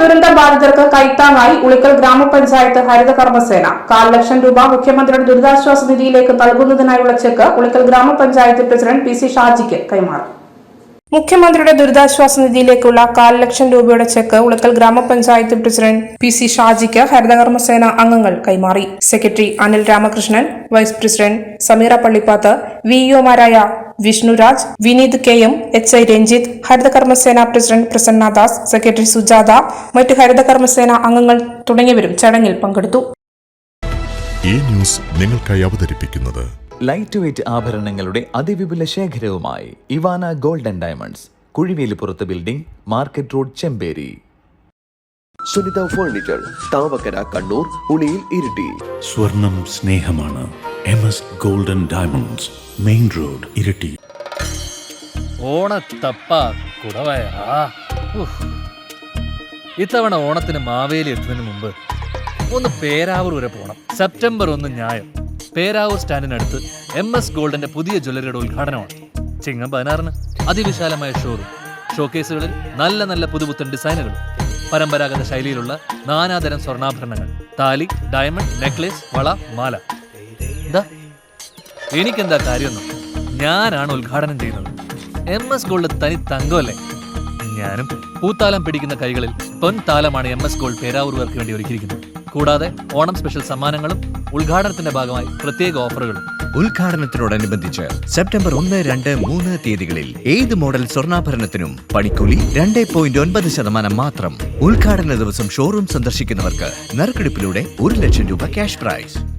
ദുരന്ത ബാധിതർക്ക് കൈത്താങ്ങായി ഉളിക്കൽ ഗ്രാമപഞ്ചായത്ത് ഹരിത കർമ്മസേന. കാൽ ലക്ഷം രൂപ മുഖ്യമന്ത്രിയുടെ ദുരിതാശ്വാസ നിധിയിലേക്ക് നൽകുന്നതിനായുള്ള ചെക്ക് ഉളിക്കൽ ഗ്രാമപഞ്ചായത്ത് പ്രസിഡന്റ് പി സി ഷാജിക്ക് കൈമാറി. മുഖ്യമന്ത്രിയുടെ ദുരിതാശ്വാസ നിധിയിലേക്കുള്ള കാൽ ലക്ഷം രൂപയുടെ ചെക്ക് ഉളക്കൽ ഗ്രാമപഞ്ചായത്ത് പ്രസിഡന്റ് പി സി ഷാജിക്ക് ഹരിതകർമ്മസേന അംഗങ്ങൾ കൈമാറി. Secretary Anil Ramakrishnan vice president Sameera Pallippath വിഇഒമാരായ Vishnuraj Vineeth K M H I Ranjith Harithakarmasena president Prasannadas secretary Sujatha മറ്റ് ഹരിതകർമ്മസേന അംഗങ്ങൾ തുടങ്ങിയവരും ചടങ്ങിൽ പങ്കെടുത്തു. ഈ ന്യൂസ് നിങ്ങൾക്കായി അവതരിപ്പിക്കുന്നത് ലൈറ്റ് വെയ്റ്റ് ആഭരണങ്ങളുടെ അതിവിപുല ശേഖരവുമായി Evana golden diamonds Kuzhivelippurath building market road Chemperi. Sunitha furniture Thavakkara Kannur Uliyil Iritty. സ്വർണം സ്നേഹമാണ്. M S golden diamonds main road Iritty ഓണത്തപ്പ കുടവയാ. ഇത്തവണ ഓണത്തിന് മാവേലി എത്തുന്നതിന് മുമ്പ് ഒന്ന് പേരാവൂർ വരെ പോകണം സെപ്റ്റംബർ ഒന്ന് ഞായർ പേരാവൂർ സ്റ്റാൻഡിനടുത്ത് എം എസ് ഗോൾഡിന്റെ പുതിയ ജ്വല്ലറിയുടെ ഉദ്ഘാടനമാണ്. ചിങ്ങം പതിനാറിന് അതിവിശാലമായ ഷോറൂം ഷോക്കേസുകളിൽ നല്ല നല്ല പുതുപുത്തൻ ഡിസൈനുകൾ പരമ്പരാഗത ശൈലിയിലുള്ള നാനാതരം സ്വർണാഭരണങ്ങൾ. താലി ഡയമണ്ട് നെക്ലേസ് വള മാല. എനിക്കെന്താ കാര്യമൊന്നും? ഞാനാണ് ഉദ്ഘാടനം ചെയ്യുന്നത്. എം എസ് ഗോൾഡ് തനി തങ്കമല്ലേ? ഞാനും പൂത്താലം പിടിക്കുന്ന കൈകളിൽ പൊൻതാലമാണ് എം എസ് ഗോൾഡ് പേരാവൂർവർക്ക് വേണ്ടി ഒരുക്കിയിരിക്കുന്നത്. കൂടാതെ ഓണം സ്പെഷ്യൽ സമ്മാനങ്ങളും ഉദ്ഘാടനത്തിന്റെ ഭാഗമായി പ്രത്യേക ഓഫറുകളും. ഉദ്ഘാടനത്തിനോടനുബന്ധിച്ച് സെപ്റ്റംബർ ഒന്ന് രണ്ട് മൂന്ന് തീയതികളിൽ ഏത് മോഡൽ സ്വർണാഭരണത്തിനും പണിക്കൂലി രണ്ട് പോയിന്റ് ഒൻപത് ശതമാനം മാത്രം. ഉദ്ഘാടന ദിവസം ഷോറൂം സന്ദർശിക്കുന്നവർക്ക് നറുക്കെടുപ്പിലൂടെ ഒരു ലക്ഷം രൂപ ക്യാഷ് പ്രൈസ്.